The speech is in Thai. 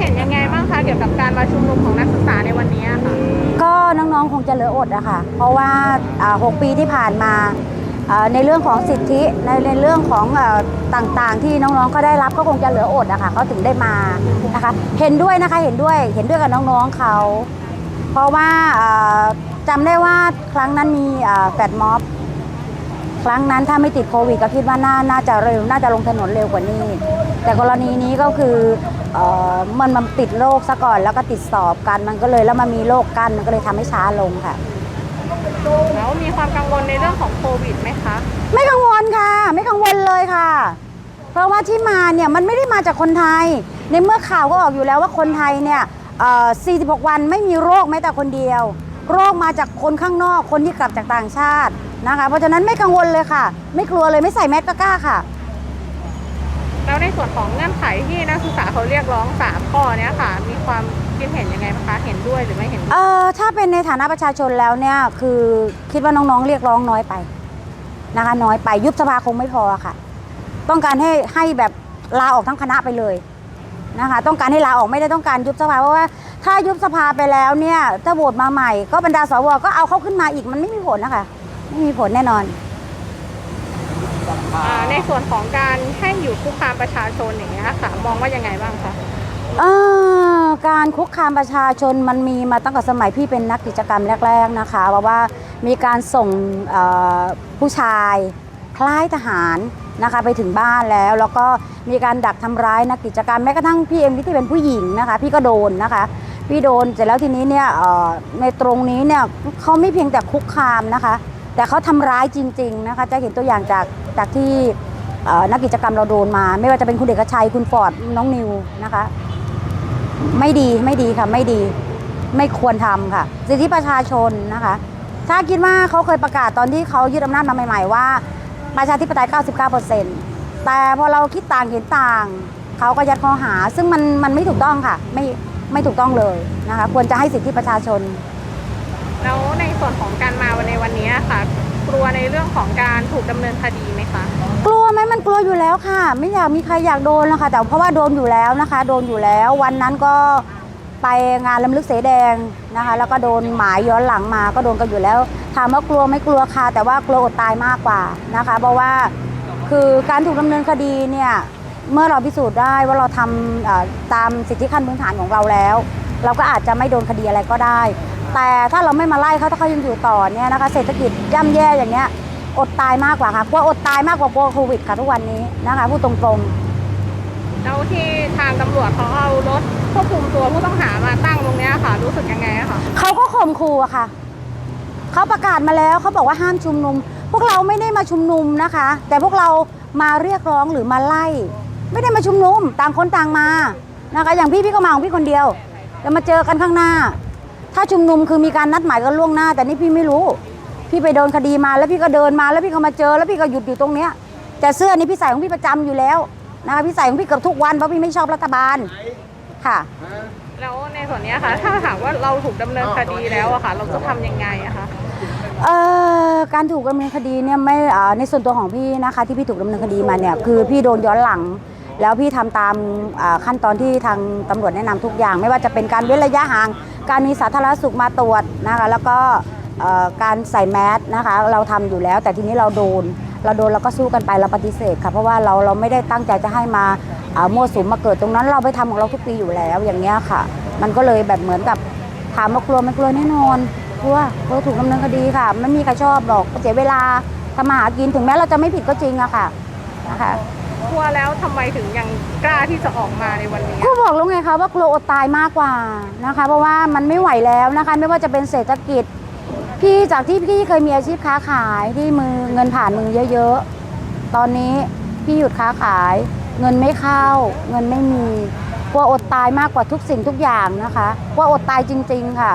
เห็นยังไงบ้างคะเกี่ยวกับการมาชุมนุมของนักศึกษาในวันนี้อะค่ะก็น้องๆคงจะเหลืออดอะค่ะ เพราะว่าอ่าหกปีที่ผ่านมาอ่าในเรื่องของสิทธิในในเรื่องของเอ่อต่างๆ ที่น้องๆก็ได้รับก็คงจะเหลืออดอะค่ะเขาถึงได้มานะคะเห็นด้วยนะคะเห็นด้วยเห็นด้วยกับน้องๆเขา เพราะว่าอ่าจำได้ว่าครั้งนั้นมีอ่าแฟดม็อบครั้งนั้นถ้าไม่ติดโควิดก็คิดว่าน่าน่าจะเร็วน่าจะลงถนนเร็วกว่านี้ แต่กรณีนี้ก็คือเออมันมันติดโรคซะก่อนแล้วก็ติดสอบกันมันก็เลยแล้วมันมีโรคกั้นมันก็เลยทำให้ช้าลงค่ะ แล้วมีความกังวลในเรื่องของโควิดไหมคะ ไม่กังวลค่ะ ไม่กังวลเลยค่ะ เพราะว่าที่มาเนี่ยมันไม่ได้มาจากคนไทย ในเมื่อข่าวก็ออกอยู่แล้วว่าคนไทยเนี่ยเอ่อ46 วันไม่มีโรคแม้แต่คนเดียว โรคมาจากคนข้างนอกคนที่กลับจากต่างชาตินะคะ เพราะฉะนั้นไม่กังวลเลยค่ะ ไม่กลัวเลยไม่ใส่แมสก็กล้าค่ะ แล้วในส่วนของเงื่อนไขที่นักศึกษาเขาเรียกร้องสามข้อเนี้ยค่ะ มีความคิดเห็นยังไงบ้างคะ เห็นด้วยหรือไม่เห็นด้วยเออถ้าเป็นในฐานะประชาชนแล้วเนี่ยคือคิดว่าน้องๆเรียกร้องน้อยไปนะคะน้อยไปยุบสภาคงไม่พอค่ะ ต้องการให้ให้แบบลาออกทั้งคณะไปเลยนะคะต้องการให้ลาออกไม่ได้ต้องการยุบสภาเพราะว่าถ้ายุบสภาไปแล้วเนี่ยถ้าโหวตมาใหม่ ก็บรรดาสวก็เอาเขาขึ้นมาอีกมันไม่มีผลนะคะไม่มีผลแน่นอน ในส่วนของการให้อยู่คุกคามประชาชนอย่างเงี้ยค่ะมองว่ายังไงบ้างคะการคุกคามประชาชนมันมีมาตั้งแต่สมัยพี่เป็นนักกิจกรรมแรก ๆนะคะเพราะว่ามีการส่งผู้ชายคล้ายทหารนะคะไปถึงบ้านแล้ว แล้วก็มีการดักทำร้ายนักกิจกรรมแม้กระทั่งพี่เอ็มที่เป็นผู้หญิงนะคะ พี่ก็โดนนะคะ พี่โดนเสร็จแล้วทีนี้เนี่ยในตรงนี้เนี่ยเขาไม่เพียงแต่คุกคามนะคะ แต่เขาทำร้ายจริง ๆนะคะ จะเห็นตัวอย่างจากจากที่นักกิจกรรมเราโดนมา ไม่ว่าจะเป็นคุณเอกชัยคุณฟอร์ดน้องนิวนะคะ ไม่ดีไม่ดีค่ะไม่ดีไม่ควรทำค่ะ สิทธิประชาชนนะคะ ถ้าคิดว่าเขาเคยประกาศตอนที่เขายึดอำนาจมาใหม่ ๆ ว่าประชาธิปไตย 99%แต่พอเราคิดต่างเห็นต่างเขาก็ยัดข้อหา ซึ่งมันมันไม่ถูกต้องค่ะ ไม่ไม่ถูกต้องเลยนะคะ ควรจะให้สิทธิประชาชน แล้วใน ส่วนของการมาในวันนี้ค่ะ กลัวในเรื่องของการถูกดำเนินคดีไหมคะ กลัวไหมมันกลัวอยู่แล้วค่ะ ไม่อยากมีใครอยากโดนนะคะ แต่เพราะว่าโดนอยู่แล้วนะคะ โดนอยู่แล้ว วันนั้นก็ไปงานลำลึกเสแดงนะคะ แล้วก็โดนหมายย้อนหลังมาก็โดนกันอยู่แล้วถามว่ากลัวไม่กลัวค่ะ แต่ว่ากลัวอดตายมากกว่านะคะ เพราะว่าคือการถูกดำเนินคดีเนี่ยเมื่อเราพิสูจน์ได้ว่าเราทำตามสิทธิขั้นพื้นฐานของเราแล้ว เราก็อาจจะไม่โดนคดีอะไรก็ได้ แต่ถ้าเราไม่มาไล่เขาถ้าเขายังอยู่ต่อเนี่ยนะคะเศรษฐกิจย่ำแย่อย่างเนี้ยอดตายมากกว่าค่ะกลัวอดตายมากกว่ากลัวโควิดค่ะทุกวันนี้นะคะพูดตรงแล้วที่ทางตำรวจเขาเอารถควบคุมตัวผู้ต้องหามาตั้งตรงเนี้ยค่ะ รู้สึกยังไงอะคะๆเขาก็ข่มขู่อะค่ะเขาประกาศมาแล้วเขาบอกว่าห้ามชุมนุม พวกเราไม่ได้มาชุมนุมนะคะ แต่พวกเรามาเรียกร้องหรือมาไล่ ไม่ได้มาชุมนุมต่างคนต่างมานะคะ อย่างพี่พี่ก็มาของพี่คนเดียวจะมาเจอกันข้างหน้า ถ้าชุมนุมคือมีการนัดหมายกันล่วงหน้า แต่นี่พี่ไม่รู้ พี่ไปโดนคดีมาแล้วพี่ก็เดินมาแล้วพี่ก็มาเจอ แล้วพี่ก็หยุดอยู่ตรงเนี้ยแต่เสื้อนี้พี่ใส่ของพี่ประจำอยู่แล้วนะคะพี่ใส่ของพี่เกือบทุกวันเพราะพี่ไม่ชอบรัฐบาลค่ะแล้วในส่วนเนี้ยค่ะถ้าหากว่าเราถูกดำเนินคดีแล้วอะค่ะ เราจะทำยังไงอะคะเอ่อการถูกดำเนินคดีเนี่ยไม่เอ่อในส่วนตัวของพี่นะคะ ที่พี่ถูกดำเนินคดีมาเนี่ยคือพี่โดนย้อนหลัง แล้วพี่ทำตามอ่าขั้นตอนที่ทางตำรวจแนะนำทุกอย่าง ไม่ว่าจะเป็นการเว้นระยะห่าง การมีสาธารณสุขมาตรวจนะคะแล้วก็การใส่แมสนะคะเราทำอยู่แล้ว แต่ทีนี้เราโดน เราโดนเราก็สู้กันไปเราปฏิเสธค่ะเพราะว่าเราเราไม่ได้ตั้งใจจะให้มามั่วสุมมาเกิดตรงนั้น เราไปทำของเราทุกปีอยู่แล้วอย่างเงี้ยค่ะ มันก็เลยแบบเหมือนกับถามว่ากลัวไมันกลัวแน่นอนกลัวกลัวถูกดำเนินคดีค่ะไม่มีใครชอบหรอกเสียเวลาทำมาหากินถึงแม้เราจะไม่ผิดก็จริงอะค่ะนะคะ กลัวแล้วทำไมถึงยังกล้าที่จะออกมาในวันนี้ ก็บอกแล้วไงคะว่ากลัวอดตายมากกว่านะคะ เพราะว่ามันไม่ไหวแล้วนะคะ ไม่ว่าจะเป็นเศรษฐกิจ พี่จากที่พี่เคยมีอาชีพค้าขายที่มือเงินผ่านมือเยอะๆ ตอนนี้พี่หยุดค้าขาย เงินไม่เข้า เงินไม่มีกลัวอดตายมากกว่าทุกสิ่งทุกอย่างนะคะกลัวอดตายจริง ๆ ค่ะ